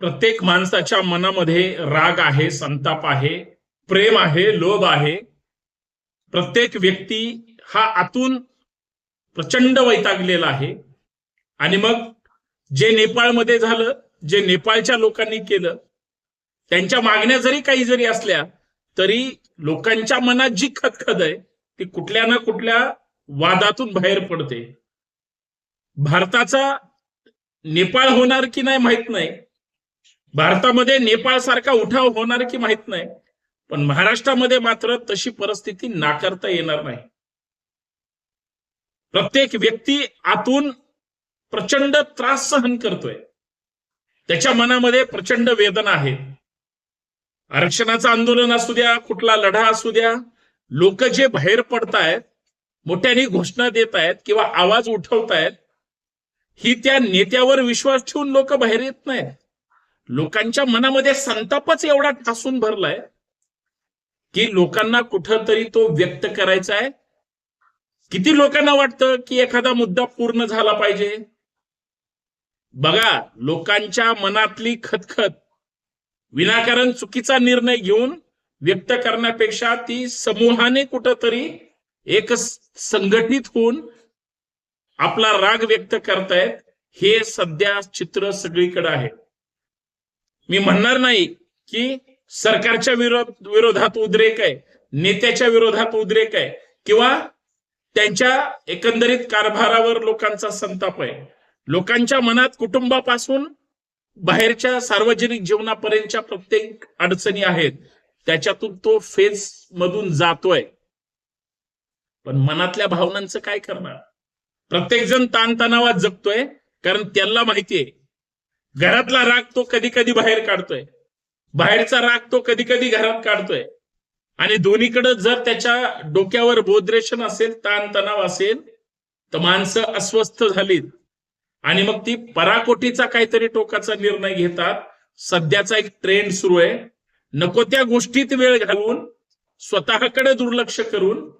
प्रत्येक माणसाच्या मनामध्ये राग आहे संताप आहे प्रेम आहे लोभ आहे. प्रत्येक व्यक्ती हा आतून प्रचंड वैतागलेला आहे. आणि मग जे नेपाळमध्ये झालं जे नेपाळच्या लोकांनी केलं त्यांच्या मागण्या जरी काही जरी असल्या तरी लोकांच्या मनात जी खदखद आहे ती कुठल्या ना कुठल्या वादातून बाहेर पडते. भारताचा नेपाळ होणार की नाही माहीत नाही. भारतामध्ये नेपाळ सारखा उठाव होणार की माहीत नाही पण महाराष्ट्रामध्ये मात्र तशी परिस्थिती नाकारता येणार नाही. प्रत्येक व्यक्ती आतून प्रचंड त्रास सहन करतोय. त्याच्या मनामध्ये प्रचंड वेदना आहे. आरक्षणाचं आंदोलन असू द्या कुठला लढा असू द्या लोक जे बाहेर पडतायत मोठ्याने घोषणा देत आहेत किंवा आवाज उठवतायत ही त्या नेत्यावर विश्वास ठेवून लोक बाहेर येत नाहीत. लोकांच्या मनामध्ये संतापच एवढा ठासून भरलाय की लोकांना कुठंतरी तो व्यक्त करायचा आहे. किती लोकांना वाटतं की एखादा मुद्दा पूर्ण झाला पाहिजे? बघा लोकांच्या मनातली खतखत विनाकारण चुकीचा निर्णय घेऊन व्यक्त करण्यापेक्षा ती समूहाने कुठंतरी एक संघटित होऊन आपला राग व्यक्त करतायत हे सध्या चित्र सगळीकडे आहे. मी म्हणणार नाही की सरकारच्या विरोध विरोधात उद्रेक आहे नेत्याच्या विरोधात उद्रेक आहे किंवा त्यांच्या एकंदरीत कारभारावर लोकांचा संताप आहे. लोकांच्या मनात कुटुंबापासून बाहेरच्या सार्वजनिक जीवनापर्यंतच्या प्रत्येक अडचणी आहेत त्याच्यातून तो फेज मधून जातोय. पण मनातल्या भावनांचं काय करणार? प्रत्येक जण ताणतणावात जगतोय कारण त्यांना माहितीये घरातला राग तो कधी कधी बाहेर काढतोय. बाहेरचा राग तो कधी कधी घरात काढतोय. आणि दोन्हीकडे जर त्याच्या डोक्यावर बोद्रेशन असेल ताणतणाव असेल तर माणसं अस्वस्थ झालीत. आणि मग ती पराकोटीचा काहीतरी टोकाचा निर्णय घेतात. सध्याचा एक ट्रेंड सुरू आहे. नको त्या गोष्टीत वेळ घालवून स्वतःकडे दुर्लक्ष करून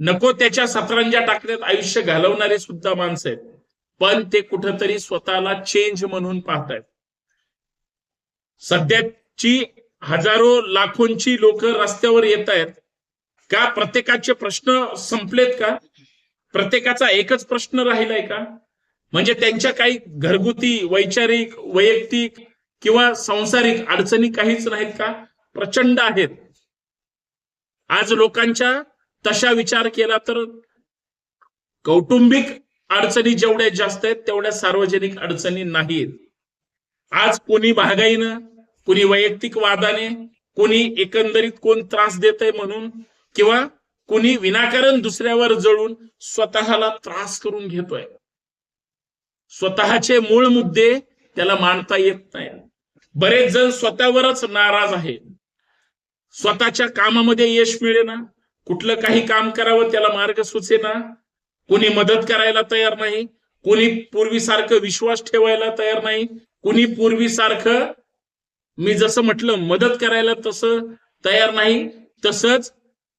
नको त्याच्या सतरंजा टाकण्यात आयुष्य घालवणारे सुद्धा माणसं आहेत. पण ते कुठंतरी स्वतःला चेंज म्हणून पाहतायत. सध्याची हजारो लाखोंची लोक रस्त्यावर येत आहेत का? प्रत्येकाचे प्रश्न संपलेत का? प्रत्येकाचा एकच प्रश्न राहिलाय का? म्हणजे त्यांच्या काही घरगुती वैचारिक वैयक्तिक किंवा सांसारिक अडचणी काहीच नाहीत का? प्रचंड आहेत. आज लोकांच्या तशा विचार केला तर कौटुंबिक अडचणी जेवढ्या जास्त आहेत तेवढ्या सार्वजनिक अडचणी नाहीत. आज कोणी महागाईनं कोणी वैयक्तिक वादाने कोणी एकंदरीत कोण त्रास देत आहे म्हणून किंवा कोणी विनाकारण दुसऱ्यावर जळून स्वतःला त्रास करून घेतोय. स्वतःचे मूळ मुद्दे त्याला मांडता येत नाही बरेच जण स्वतःवरच नाराज आहेत. स्वतःच्या कामामध्ये यश मिळेना. कुठलं काही काम करावं त्याला मार्ग सुचेना. कुणी मदत करायला तयार नाही कुणी पूर्वीसारखं विश्वास ठेवायला तयार नाही कुणी पूर्वीसारखं मी जसं म्हटलं मदत करायला तसं तयार नाही तसंच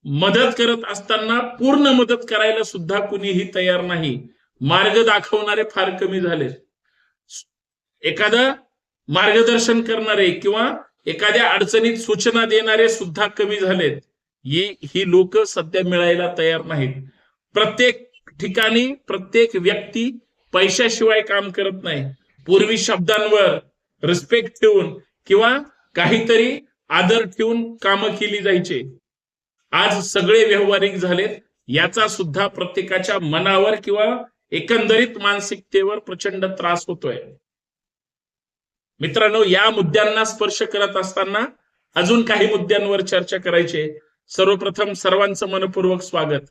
मदत करत असताना पूर्ण मदत करायला सुद्धा कुणीही तयार नाही. मार्ग दाखवणारे फार कमी झाले. एखादं मार्गदर्शन करणारे किंवा एखाद्या अडचणीत सूचना देणारे सुद्धा कमी झालेत. ही ही लोक सध्या मिळायला तयार नाहीत. प्रत्येक ठिकाणी प्रत्येक व्यक्ती पैशाशिवाय काम करत नाही. पूर्वी शब्दांवर रिस्पेक्ट ठेवून किंवा काहीतरी आदर ठेवून कामं केली जायचे. आज सगळे व्यावहारिक झालेत याचा सुद्धा प्रत्येकाच्या मनावर किंवा एकंदरीत मानसिकतेवर प्रचंड त्रास होतोय. मित्रांनो या मुद्द्यांना स्पर्श करत असताना अजून काही मुद्द्यांवर चर्चा करायचे सर्वप्रथम सर्वांचं मनपूर्वक स्वागत.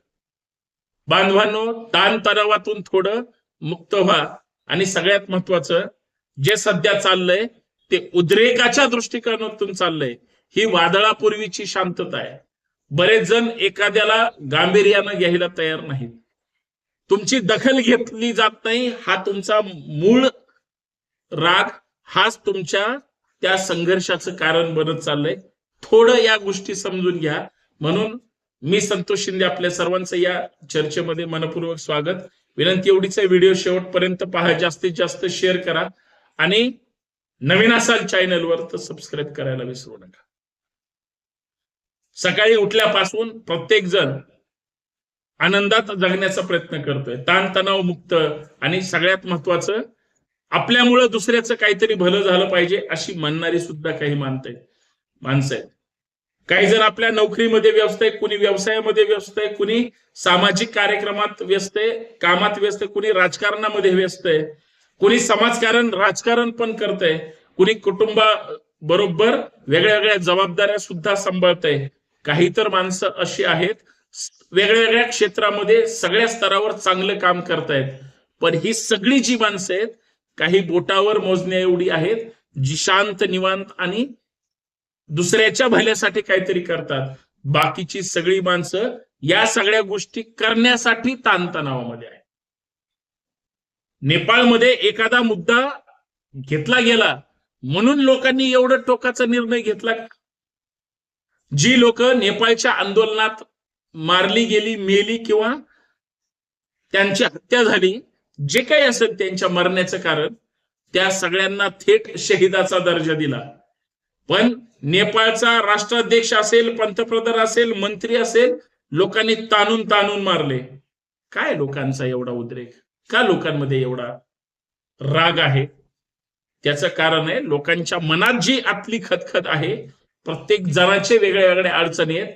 बांधवांनो ताणतणावातून थोडं मुक्त व्हा. आणि सगळ्यात महत्वाचं जे सध्या चाललंय ते उद्रेकाच्या दृष्टिकोनातून चाललंय. ही वादळापूर्वीची शांतता आहे. बरेच जण एखाद्याला गांभीर्यानं घ्यायला तयार नाहीत. तुमची दखल घेतली जात नाही हा तुमचा मूळ राग हाच तुमच्या त्या संघर्षाचं कारण बनत चाललंय. थोडं या गोष्टी समजून घ्या. म्हणून मी संतोष शिंदे आपल्या सर्वांचं या चर्चेमध्ये मनपूर्वक स्वागत. विनंती एवढीच आहे व्हिडिओ शेवटपर्यंत पहा जास्तीत जास्त शेअर करा. आणि नवीन असाल चॅनलवर तर सबस्क्राईब करायला विसरू नका. सकाळी उठल्यापासून प्रत्येक जण आनंदात जगण्याचा प्रयत्न करतोय. ताणतणाव मुक्त आणि सगळ्यात महत्वाचं आपल्यामुळं दुसऱ्याचं काहीतरी भलं झालं पाहिजे अशी म्हणणारी सुद्धा काही मानते माणसं आहेत. काही जण आपल्या नोकरीमध्ये व्यस्त आहे कुणी व्यवसायामध्ये व्यस्त आहे कुणी सामाजिक कार्यक्रमात व्यस्त आहे कामात व्यस्त आहे कुणी राजकारणामध्ये व्यस्त आहे कुणी समाजकारण राजकारण पण करतंय कुणी कुटुंबा बरोबर वेगळ्या वेगळ्या जबाबदाऱ्या सुद्धा सांभाळतंय काही तर माणसं अशी आहेत वेगळ्या वेगळ्या क्षेत्रामध्ये सगळ्या स्तरावर चांगलं काम करतायत पण ही सगळी जी माणसं आहेत काही बोटावर मोजण्या एवढी आहेत जी शांत निवांत आणि दुसऱ्याच्या भल्यासाठी काहीतरी करतात. बाकीची सगळी माणसं या सगळ्या गोष्टी करण्यासाठी ताणतणावामध्ये आहे नेपाळमध्ये एखादा मुद्दा घेतला गेला म्हणून लोकांनी एवढं टोकाचा निर्णय घेतला जी लोक नेपाळच्या आंदोलनात मारली गेली मेली किंवा त्यांची हत्या झाली जे काही असेल त्यांच्या मरण्याचं कारण त्या सगळ्यांना थेट शहीदाचा दर्जा दिला. पण नेपाळचा राष्ट्राध्यक्ष असेल पंतप्रधान असेल मंत्री असेल लोकांनी ताणून ताणून मारले. काय लोकांचा एवढा उद्रेक? का लोकांमध्ये एवढा राग आहे? त्याचं कारण आहे लोकांच्या मनात जी आतली खतखत आहे प्रत्येक जणाचे वेगळ्या वेगळ्या अडचणी आहेत.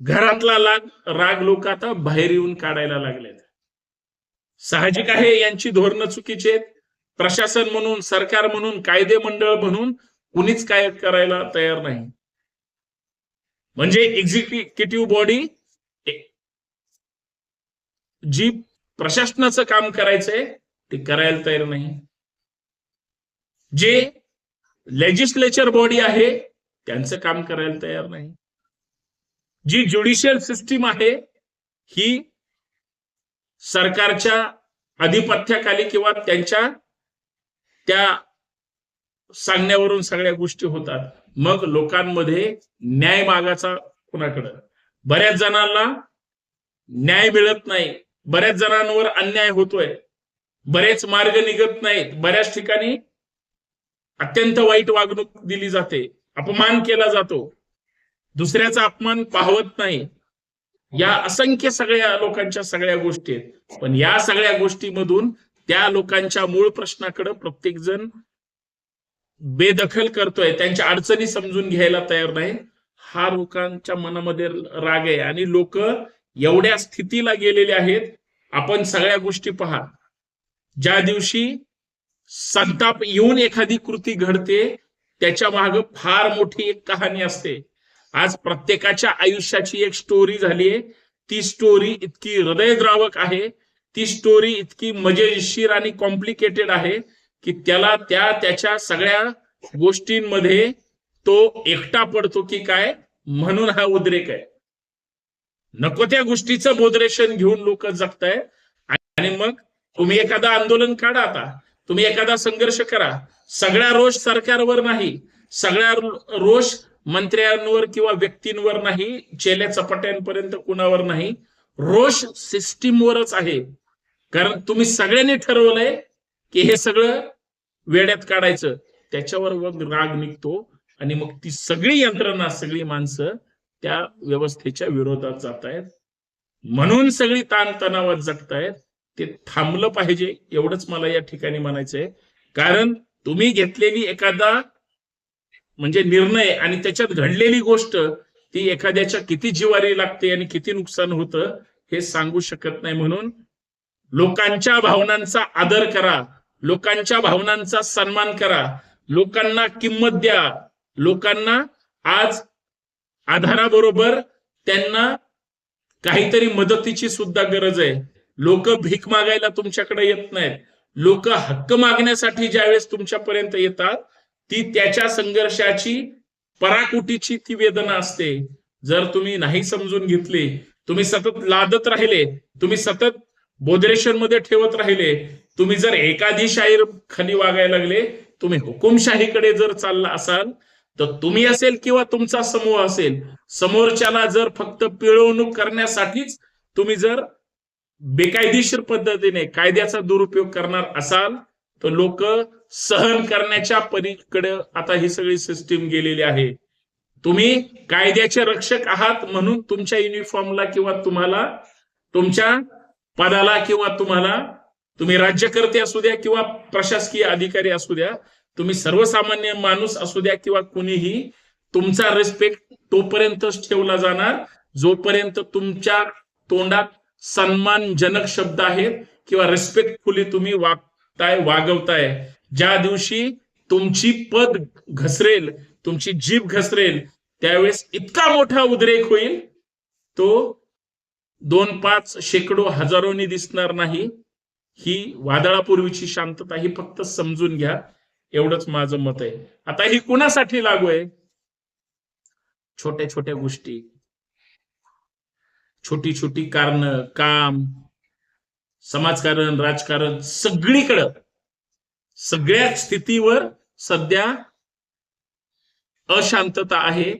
घरातला लाग राग लोक आता बाहेर येऊन काढायला लागलेत. साहजिक आहे यांची धोरणं चुकीची आहेत. प्रशासन म्हणून सरकार म्हणून कायदे मंडळ म्हणून कुणीच काय करायला तयार नाही. म्हणजे एक्झिक्युटिव्ह बॉडी जी प्रशासनाचं काम करायचंय ते करायला तयार नाही. जे लेजिस्लेचर बॉडी आहे त्यांचं काम करायला तयार नाही. जी ज्युडिशियल सिस्टीम आहे ही सरकारच्या अधिपत्याखाली किंवा त्यांच्या त्या सांगण्यावरून सगळ्या गोष्टी होतात. मग लोकांमध्ये न्याय मागाचा कुणाकडं? बऱ्याच जणांना न्याय मिळत नाही. बऱ्याच जणांवर अन्याय होतोय. बरेच मार्ग निघत नाहीत. बऱ्याच ठिकाणी अत्यंत वाईट वागणूक दिली जाते. अपमान केला जातो. दुसऱ्याचा अपमान पाहवत नाही. या असंख्य सगळ्या लोकांच्या सगळ्या गोष्टी आहेत. पण या सगळ्या गोष्टीमधून त्या लोकांच्या मूळ प्रश्नाकडे प्रत्येक जण बेदखल करतोय त्यांच्या अडचणी समजून घ्यायला तयार नाही. हा लोकांच्या मनामध्ये राग आहे आणि लोक एवढ्या स्थितीला गेलेले आहेत. आपण सगळ्या गोष्टी पहा. ज्या दिवशी संताप येऊन एखादी कृती घडते त्याच्या माग फार मोठी एक कहाणी असते. आज प्रत्येकाच्या आयुष्याची एक स्टोरी झालीये. ती स्टोरी इतकी हृदयद्रावक आहे. ती स्टोरी इतकी मजेशीर आणि कॉम्प्लिकेटेड आहे. की त्याला त्या त्याच्या सगळ्या गोष्टींमध्ये तो एकटा पडतो की काय? म्हणून हा उद्रेक आहे. नको त्या गोष्टीचं बोधरेशन घेऊन लोक जगताय. आणि मग तुम्ही एखादा आंदोलन काढा आता. तुम्ही एखादा संघर्ष करा. सगळा रोष सरकारवर नाही. सगळ्या रोष मंत्र्यांवर किंवा व्यक्तींवर नाही. चेल्या चपाट्यांपर्यंत कुणावर नाही. रोष सिस्टीमवरच आहे. कारण तुम्ही सगळ्यांनी ठरवलंय की हे सगळं वेड्यात काढायचं. त्याच्यावर मग राग निघतो आणि मग ती सगळी यंत्रणा सगळी माणसं त्या व्यवस्थेच्या विरोधात जात आहेत म्हणून सगळी ताणतणावात जगतायत. ते थांबलं पाहिजे एवढंच मला या ठिकाणी म्हणायचंय. कारण तुम्ही घेतलेली एखादा म्हणजे निर्णय आणि त्याच्यात घडलेली गोष्ट ती एखाद्याच्या किती जिवारी लागते आणि किती नुकसान होतं हे सांगू शकत नाही म्हणून लोकांच्या भावनांचा आदर करा. लोकांच्या भावनांचा सन्मान करा. लोकांना किंमत द्या. लोकांना आज आधाराबरोबर त्यांना काहीतरी मदतीची सुद्धा गरज आहे. लोक भीक मागायला तुमच्याकडे येत नाहीत. लोक हक्क मागण्यासाठी ज्यावेळेस तुमच्यापर्यंत येतात ती त्याच्या संघर्षाची पराकुटीची ती वेदना असते. जर तुम्ही नाही समजून घेतली तुम्ही सतत लादत राहिले तुम्ही सतत बोधरेशनमध्ये ठेवत राहिले तुम्ही जर एकाधीशाही खाली वागायला लागले तुम्ही हुकुमशाहीकडे जर चालला असाल तर तुम्ही असेल किंवा तुमचा समूह असेल समोरच्याला जर फक्त पिळवणूक करण्यासाठीच तुम्ही जर बेकायदेशीर पद्धतीने कायद्याचा दुरुपयोग करणार असाल तर लोक सहन करण्याच्या परीकडे आता ही सगळी सिस्टीम गेलेली आहे. तुम्ही कायद्याचे रक्षक आहात म्हणून तुमच्या युनिफॉर्मला किंवा तुम्हाला तुमच्या पदाला किंवा तुम्हाला तुम्ही राज्यकर्ते असू द्या किंवा प्रशासकीय अधिकारी असू द्या तुम्ही सर्वसामान्य माणूस असू द्या किंवा कुणीही तुमचा रिस्पेक्ट तोपर्यंतच ठेवला जाणार जोपर्यंत तुमच्या तोंडात सन्मानजनक शब्द आहेत किंवा रिस्पेक्टफुली तुम्ही वागताय वागवताय. ज्या दिवशी तुमची पद घसरेल तुमची जीभ घसरेल त्यावेळेस इतका मोठा उद्रेक होईल तो दोन पाच शेकडो हजारोनी दिसणार नाही. ही वादळापूर्वीची शांतता ही फक्त समजून घ्या. एवढंच माझं मत आहे. आता ही कुणासाठी लागू आहे? छोट्या छोट्या गोष्टी. छोटी छोटी कारण काम समाजकारण राजकारण सगळीकडं. सगळ्या स्थितीवर सध्या अशांतता आहे.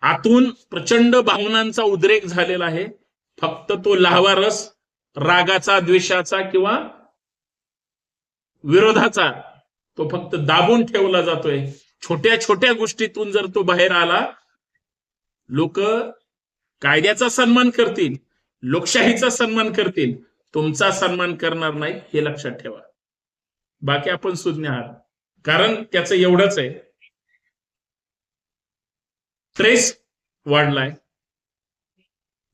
आतून प्रचंड भावनांचा उद्रेक झालेला आहे. फक्त तो लहावा रस रागाचा द्वेषाचा किंवा विरोधाचा तो फक्त दाबून ठेवला जातोय. छोट्या छोट्या गोष्टीतून जर तो बाहेर आला लोक कायद्याचा सन्मान करतील लोकशाहीचा सन्मान करतील. तुमचा सन्मान करणार नाही हे लक्षात ठेवा. बाकी आपण सुज्ञ आहात. कारण त्याचं एवढंच आहे. स्ट्रेस वाढलाय.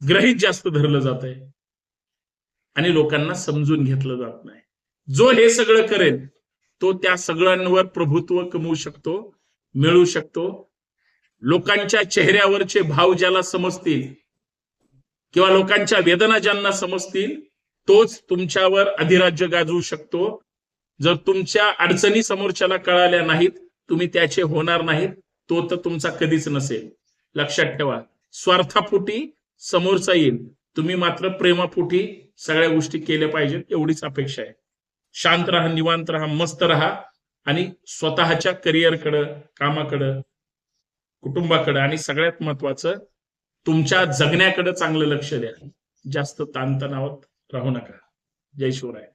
ग्रहित जास्त धरलं जात आहे आणि लोकांना समजून घेतलं जात नाही. जो हे सगळं करेल तो त्या सगळ्यांवर प्रभुत्व कमवू शकतो मिळू शकतो. लोकांच्या चेहऱ्यावरचे भाव ज्याला समजतील किंवा लोकांच्या वेदना ज्यांना समजतील तोच तुमच्यावर अधिराज्य गाजवू शकतो. जर तुमच्या अडचणी समोरच्याला कळाल्या नाहीत तुम्ही त्याचे होणार नाहीत तो तर तुमचा कधीच नसेल. लक्षात ठेवा स्वार्थापोटी समोरचा येईल. तुम्ही मात्र प्रेमापोटी सगळ्या गोष्टी केल्या पाहिजेत एवढीच अपेक्षा आहे. शांत राहा निवांत राहा मस्त राहा आणि स्वतःच्या करिअरकडं कामाकडं कुटुंबाकडं आणि सगळ्यात महत्वाचं तुमच्या जगण्याकडे चांगलं लक्ष द्या. जास्त ताणतणावात राहू नका. जय शिवराय.